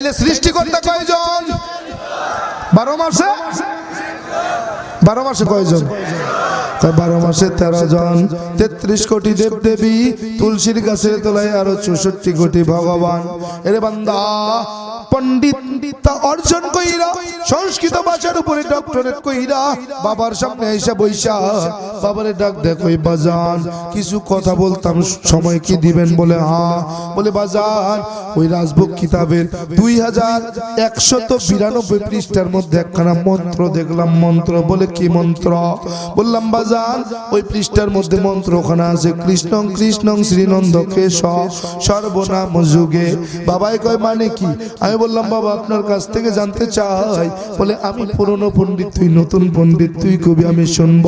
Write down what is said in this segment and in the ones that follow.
সৃষ্টিকর্তা কয়জন? বারো মাসে? বারো মাসে কয়জন? বারো মাসে তেরো জন। তেত্রিশ কোটি দেব দেবী তুলসীর গাছের তোলায় আরও চৌষট্টি কোটি ভগবান। এরে বান্দা পণ্ডিত অর্জন কইরা, সংস্কৃত ভাষার উপরে ডক্টরেট কইরা বাবার সামনে এসে বৈশা বাবারে ডাক দেখো বাজান, কিছু কথা বলতাম, সময় কি দিবেন? বলে হ্যাঁ। বলে, বাজান, ওই রাজভোগ কিতাবের দুই হাজার একশত বিরানব্বই পৃষ্ঠার মধ্যে একখানা মন্ত্র দেখলাম, মন্ত্র বলে, কি মন্ত্র? বললাম, বাজান, ওই পৃষ্ঠার মধ্যে মন্ত্র ওখানে আছে, কৃষ্ণ কৃষ্ণ শ্রীনন্দ কেশ সর্বনাম যুগে। বাবাই কয় মানে কি? আমি বললাম, বাবা, আপনার কাছ থেকে জানতে চাই। বলে, আমি পুরনো পণ্ডিত, তুই নতুন পণ্ডিত, তুই কবি, আমি শুনব।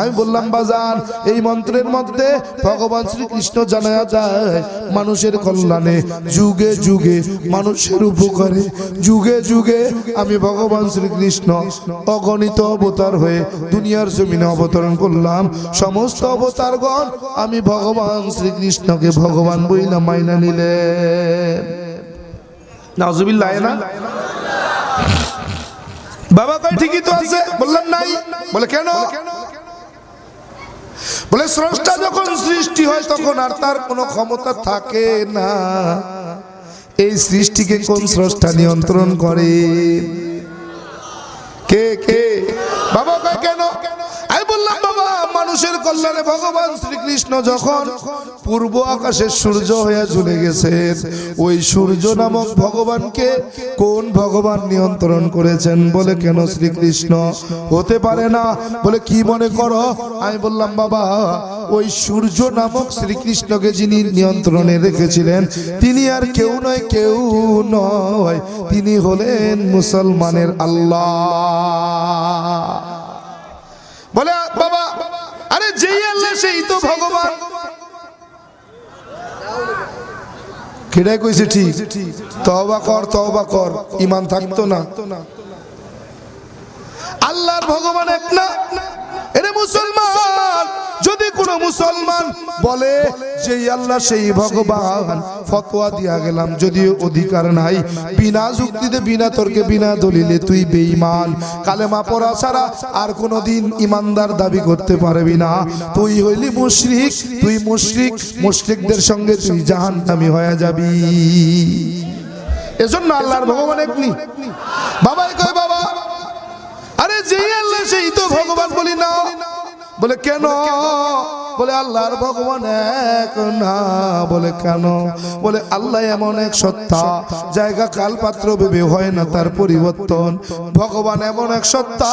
আমি বললাম, বাজান, এই মন্ত্রের মধ্যে ভগবান শ্রীকৃষ্ণ জানা যায়, মানুষের কল্যাণে যুগে যুগে মানুষের উপকারে, যুগে যুগে আমি ভগবান শ্রীকৃষ্ণ অগণিত অবতার হয়ে দুনিয়ার জমিনে অবতরণ করলাম। সমস্ত অবতারগণ আমি ভগবান শ্রীকৃষ্ণকে ভগবান বইলা মাইনা নিলেন। নাজুবিল্লাহ না? বাবা কয় ঠিকই তো আছে। নাই। বলে কেন? বলে স্রষ্টা যখন সৃষ্টি হয় তখন আর তার কোনো ক্ষমতা থাকে না। এই সৃষ্টিকে কোন স্রষ্টা নিয়ন্ত্রণ করে? কে কে? মানুষের কল্যাণে ভগবান শ্রীকৃষ্ণ যখন পূর্ব আকাশের সূর্য হয়ে চলে গেছেন, ওই সূর্য নামক ভগবানকে কোন ভগবান নিয়ন্ত্রণ করেছেন বলে কেন শ্রীকৃষ্ণ হতে পারে না? বলে, কি মনে করো? আমি বললাম, বাবা, ওই সূর্য নামক শ্রীকৃষ্ণকে যিনি নিয়ন্ত্রণে রেখেছিলেন, তিনি আর কেউ নয় কেউ নয়। তিনি হলেন মুসলমানের আল্লাহ। বলে যেই আল্লাহ সেই তো ভগবান। কেটাই কইছে ঠিক? তওবা কর তওবা কর ইমান থাকতো না। আল্লাহর ভগবান এক না, এরে মুসলমান। যদি কোনো মুসলমান বলে যেই আল্লাহ সেই ভগবান, ফতোয়া দিয়া গেলাম, যদিও অধিকার নাই। বিনা যুক্তিতে, বিনা তর্কে, বিনা দলিলে তুই বেঈমান। কালেমা পড়া ছাড়া আর কোনোদিন ইমানদার দাবি করতে পারবি না। তুই হইলি মুশরিক, তুই মুশরিক, মুশরিকদের সঙ্গে তুই জাহান্নামী হয়ে যাবি। এজন্য আল্লাহর ভগবান একনি বাবাই কয়, বাবা, আরে যেই আল্লাহ সেই তো ভগবান বলি না। বলে কেন? বলে আল্লাহর ভগবান এক না, বলে কেন? বলে আল্লাহ এমন এক সত্তা, জায়গা কাল পাত্র ভেবে হয় না তার পরিবর্তন। ভগবান এমন এক সত্তা,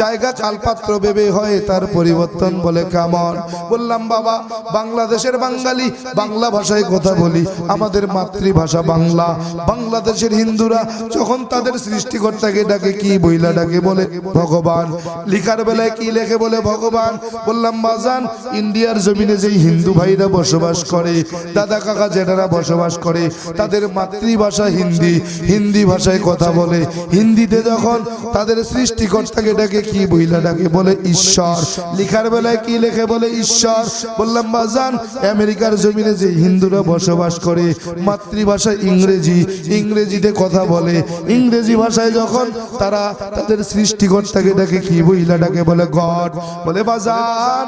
জায়গা কাল পাত্র ভেবে হয় তার পরিবর্তন, বলে কেমন? বললাম, বাবা, বাংলাদেশের বাঙালি বাংলা ভাষায় কথা বলি, আমাদের মাতৃভাষা বাংলা। বাংলাদেশের হিন্দুরা যখন তাদের সৃষ্টিকর্তাকে ডাকে, কি বইলা ডাকে, বলে ভগবান। লিখার বেলায় কি লেখে, বলে ভগবান। বললাম, বাজান ইন্ডিয়ার জমিনে যেই হিন্দু ভাইরা বসবাস করে, দাদা কাকা জেঠারা বসবাস করে, তাদের মাতৃভাষা হিন্দি হিন্দি ভাষায় কথা বলে। হিন্দিতে যখন তাদের সৃষ্টিকর্তাকে ডাকে, কি বইলা ডাকে? বলে, ঈশ্বর। লিখার বেলায় কি লেখে? বলে, ঈশ্বর। বললাম, বাজান, আমেরিকার জমিনে যে হিন্দুরা বসবাস করে, মাতৃভাষা ইংরেজি, ইংরেজিতে কথা বলে। ইংরেজি ভাষায় যখন তারা তাদের সৃষ্টিকর্তাকে ডাকে, কি বইলা ডাকে? বলে, গড। বলে, বাজান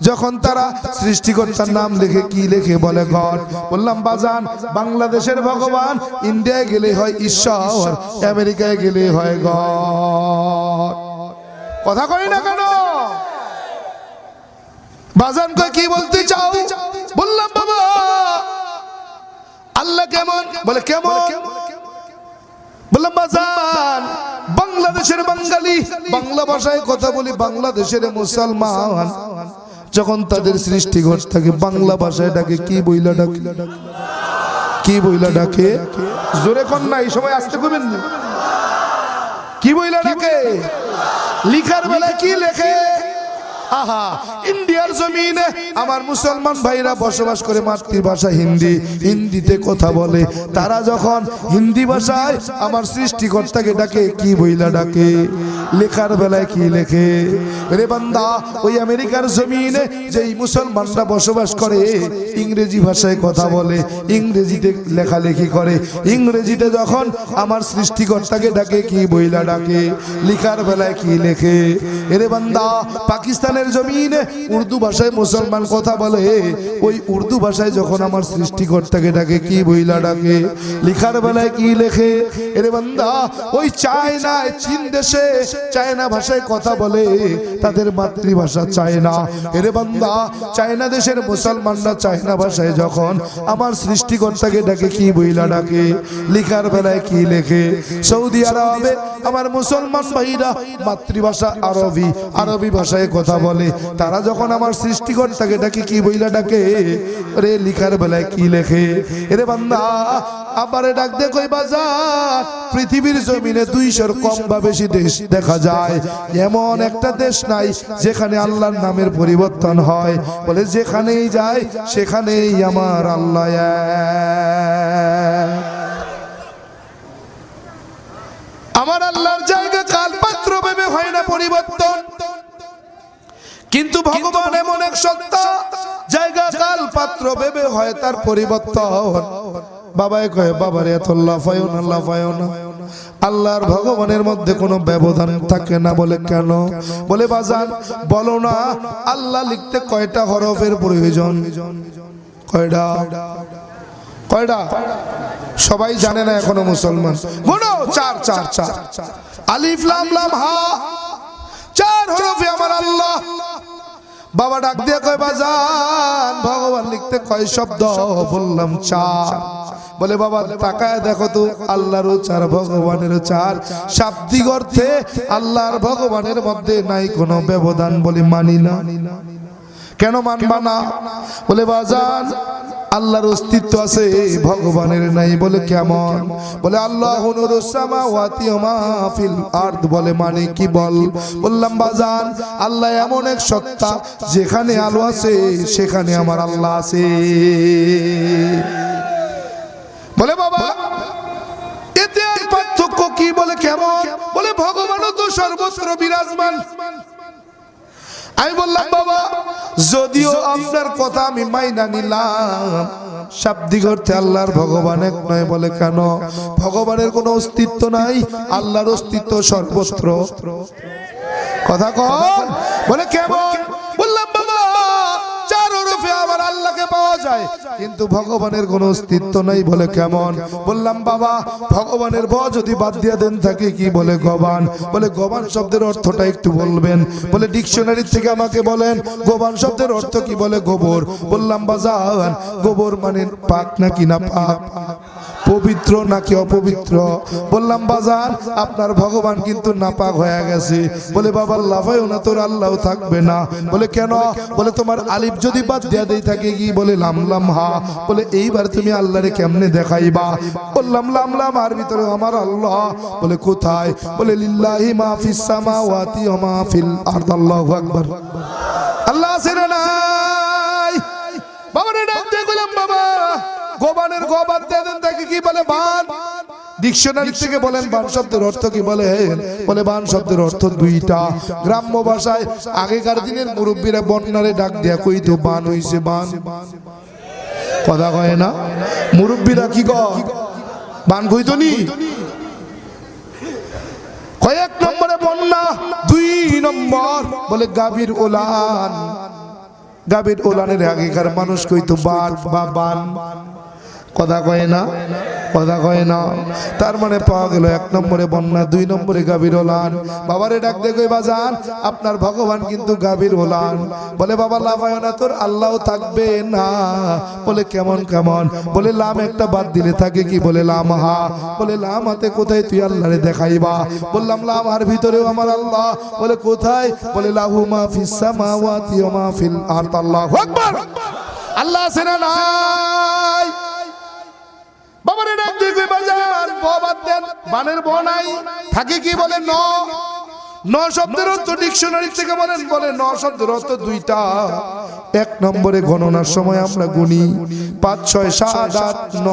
যখন তারা সৃষ্টিকর্তার নাম লিখে কি লিখে বলে ঘর। বললাম, বাজান, বাংলাদেশের ভগবান ইন্ডিয়ায় গেলে হয় ঈশ্বর, আমেরিকায় গেলে হয় ঘর কথা কই না কেন? বাজান কয়, কি বলতে চাও? বললাম, বাবা, আল্লাহ কেমন? বলে, কেমন? বললাম, বাজান, বাংলাদেশের বাঙালি, বাংলা ভাষায় কথা বলি, বাংলাদেশের মুসলমান। যখন তাদের সৃষ্টি ঘট থাকে বাংলা ভাষায় ডাকে, কি বইলা ডাকে? কি বইলা ডাকে? জোরে কন না, এই সময় আসতে কবেন কি বইলা ডাকে? লিখার বেলা কি লেখে? ইন্ডিয়ার জমিনে আমার মুসলমান ভাইরা বসবাস করে মাতৃভাষা হিন্দি, হিন্দিতে কথা বলে। তারা যখন হিন্দি ভাষায় আমার সৃষ্টিকর্তাকে ডাকে, কি বইলা ডাকে? লেখার বেলায় কি লেখে? রে বান্দা, ওই আমেরিকার জমিনে যেই মুসলমানরা বসবাস করে, ইংরেজি ভাষায় কথা বলে, ইংরেজিতে লেখালেখি করে। ইংরেজিতে যখন আমার সৃষ্টিকর্তাকে ডাকে, কি বইলা ডাকে? লেখার বেলায় কি লেখে? এরে বান্দা পাকিস্তানের জমিনে উর্দু ভাষায় মুসলমান কথা বলে, ওই উর্দু ভাষায় যখন আমার সৃষ্টিকর্তাকে ডাকে, কি বইলা ডাকে? লিখার বেলায় কি লেখে? এরে বান্দা, ওই চায়নায়, চীন দেশে চায়না ভাষায় কথা বলে, তাদের মাতৃভাষা চায়না। এরে বান্দা, চায়না দেশের মুসলমানরা চায়না ভাষায় যখন আমার সৃষ্টিকর্তাকে ডাকে, কি বইলা ডাকে? লিখার বেলায় কি লেখে? সৌদি আরবে আমার মুসলমান ভাইরা মাতৃভাষা আরবি আরবি ভাষায় কথা বলে। তারা যখন আমার সৃষ্টিকর্তাকে ডাকে, কি বইলা ডাকে? রে লিখার বেলায় কি লেখে? এরে বান্দা, আবার ডাক দে কই বাজার। পৃথিবীর জমিনে দুইশোর কম বা বেশি দেশ দেখা যায়। এমন একটা দেশ নাই যেখানে আল্লাহর নামের পরিবর্তন হয়। বলে, যেখানেই যায় সেখানেই আমার আল্লাহ আমার আল্লাহর জায়গা কাল পাত্র ভেবে হয় না পরিবর্তন। কিন্তু ভগবান এমন এক সত্তা, জায়গা কাল পাত্র ভেবে হয় তার পরিবর্তন। বাবাই কয়ে, বাবার, এত লাফায়ও না লাফায়ও না। আল্লাহর ভগবানের মধ্যে কোনো ব্যবধান থাকে না বলে কেন? বলে, বাজান, বলো না, আল্লাহ লিখতে কয়টা হরফের প্রয়োজন? কয়টা? কয়টা? সবাই জানে না এখনও মুসলমান। গুনো, চার চার চার। আলিফ, লাম লাম, হা। চার হরফে আমার আল্লাহ বাবা ডাক দিয়ে কয়, বাজান, ভগবান লিখতে কয় শব্দ, বললাম চার। বলে, বাবা, তাকায় দেখো তো, আল্লাহরও চার, ভগবানেরও চার। শাব্দিক অর্থে আল্লাহর ভগবানের মধ্যে নাই কোনো ব্যবধান বলে মানি না। কেন মানবা না? বলে, বাজান আল্লাহর অস্তিত্ব আছে, ভগবানের নাই বলে কেমন? বলে, আল্লাহ বলে মানে কি বল? বললাম, বাজান, আল্লাহ এমন এক সত্তা যেখানে আলো আছে, সেখানে আমার আল্লাহ আছে। বলে, বাবা, এতে পার্থক্য কি? বলে, কেমন? বলে, ভগবানও তো সর্বত্র বিরাজমান। আমি বললাম বাবা যদিও আপনার কথা আমি মাইনা নিলাম শাব্দিক অর্থে আল্লাহর ভগবান এক নয় বলে কেন? ভগবানের কোনো অস্তিত্ব নাই আল্লাহর অস্তিত্ব সর্বত্র। কথা কন বলে কেমন? যায়, কিন্তু ভগবানের কোনো অস্তিত্ব নাই বলে কেমন? বললাম, বাবা, ভগবানের ব যদি বাদ দিয়ে দেন থাকে কি বলে গবান? বলে, গবান শব্দের অর্থটা একটু বলবেন। বলে ডিকশনারি থেকে আমাকে বলেন, গোবান শব্দের অর্থ কি বলে? গোবর। বললাম, বাজান, গোবর মানে পাক নাকি না পাক? পবিত্র নাকি অপবিত্র? বললাম বাজার আপনার ভগবান কিন্তু নাপাক হয়ে গেছে। বলে, বাবা লাফায়ও না, তোর আল্লাহ থাকবে না। বলে, কেন? বলে, তোমার আলিফ যদি বাদ দেয়া দেই থাকে কি? বলে, লাম লাম, হা। বলে, এইবার তুমি আল্লাহরে কেমনে দেখাইবা? বললাম, লাম লাম, আর ভিতরে আমার আল্লাহ। বলে, কোথায়? বলে, লিল্লাহি মা ফিস সামাওয়াতি ওয়া মা ফিল আরদ। আল্লাহু আকবার। আল্লাহ আছে না নাই? বাবা ডাক দিয়ে গেলাম বাবা, গোবানের গোবান দিয়ে দেন তাকে কি বলে বান? ডিকশনারি থেকে বলেন বান শব্দের অর্থ কি বলেন বলে বান শব্দের অর্থ দুইটা। গ্রাম্য ভাষায় আগেকার দিনের মুরব্বীরা বন্যারে ডাক দিয়া কইতো, বান হইছে, বান। কথা কয় না? মুরব্বীরা কি কয়? বান কইতো নি? কয়েক নম্বরে বন্যা, দুই নম্বর। বলে গাভীর ওলান। গাভীর ওলানের আগেকার মানুষ কইতো বান বা বান। কথা কয় না, কথা কয় না। তার মানে পাওয়া গেল এক নম্বরে বন্যা, দুই নম্বরে গাভীর ওলান বাবারে ডাক দেখে বাজান, আপনার ভগবান কিন্তু গাভীর ওলান বলে, বাবা লাভায় না, তোর আল্লাহ থাকবে না। বলে, কেমন কেমন? বলে, লাম একটা বাদ দিলে থাকে কি? বলে, লাম, হা। বলে, লাম হাতে কোথায় তুই আল্লাহরে দেখাইবা? বললাম, লাম আর ভিতরেও আমার আল্লাহ। বলে, কোথায়? বলে, লাহু মা ফিস সামাওয়াতি ওয়া মা ফিল আরদ। আল্লাহু আল্লাহ আছে না বানের ব নাই। থাকে কি বলে ন? ন শব্দের অর্থ ডিকশনারি থেকে বলেন, বলে ন শব্দের অর্থ দুইটা। এক নম্বরে গণনার সময় আমরা গুনি। পাঁচ, ছয়, সাত, আট, ন,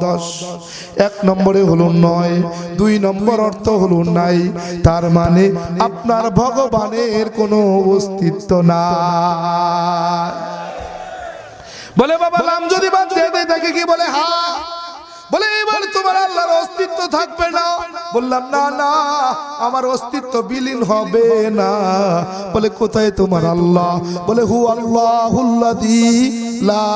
দশ। এক নম্বরে হলো নয়। দুই নম্বর অর্থ হলো নাই। তার মানে আপনার ভগবানের কোনো অস্তিত্ব না বলে বাবা, নাম যদি বাদ দিয়ে দেয় তাকে কি বলে, হা? বলে, এবার তোমার আল্লাহর অস্তিত্ব থাকবে না। বললাম, না না, আমার অস্তিত্ব বিলীন হবে না। বলে, কোথায় তোমার আল্লাহ? বলে হু আল্লাহুল্লাদি লা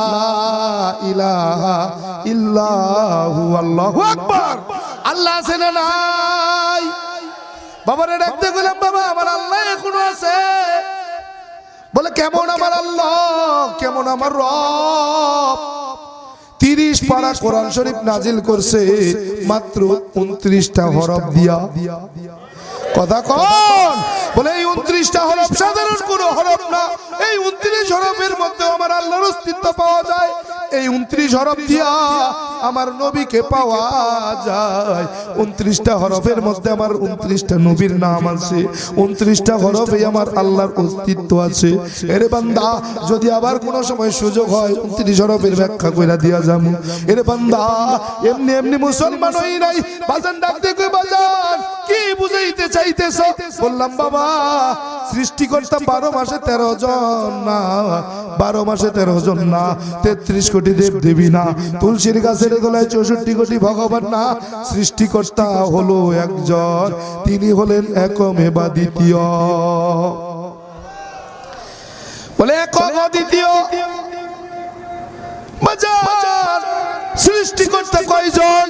ইলাহা ইল্লাহু, আল্লাহু আকবার। আল্লাহ আছে না নাই? বাবারে ডাকতে গেলাম, বাবা, আমার আল্লাহ এখনও আছে। বলে, কেমন আমার আল্লাহ? কেমন আমার রব? তিরিশ পারা কোরআন শরীফ নাজিল করছে মাত্র উনত্রিশটা হরফ দিয়া। কথা কন। বলে এই উনত্রিশটা হরফ সাধারণ কোন হরফ না। এই উনত্রিশ হরফের মধ্যে আমার আল্লাহর অস্তিত্ব পাওয়া যায়। এই উনত্রিশ হরফ দিয়া আমার নবীকে পাওয়া যায়। উনত্রিশটা হরফের মধ্যে আমার উনত্রিশটা নবীর নাম আছে। উনত্রিশটা হরফে আমার আল্লাহর অস্তিত্ব আছে। এরে বান্দা, যদি আবার কোনো সময় সুযোগ হয়, উনত্রিশ হরফের ব্যাখ্যা করে দিয়া যাব এরে বান্দা, এমনি এমনি মুসলমান হই নাই, বাজান ডাক দেখে বাজান? কি বুঝাইতে চাইতেছ? বললাম, বাবা, সৃষ্টিকর্তা বারো মাসে তেরো জন না, বারো মাসে তেরো জন না, তেত্রিশ কোটি দেব দেবী না, তুলসীর গাছের গলায় চৌষট্টি কোটি ভগবান না, সৃষ্টিকর্তা হলো একজন, তিনি হলেন একমে বা দ্বিতীয়। বলে একম দ্বিতীয়? সৃষ্টিকর্তা কয়জন?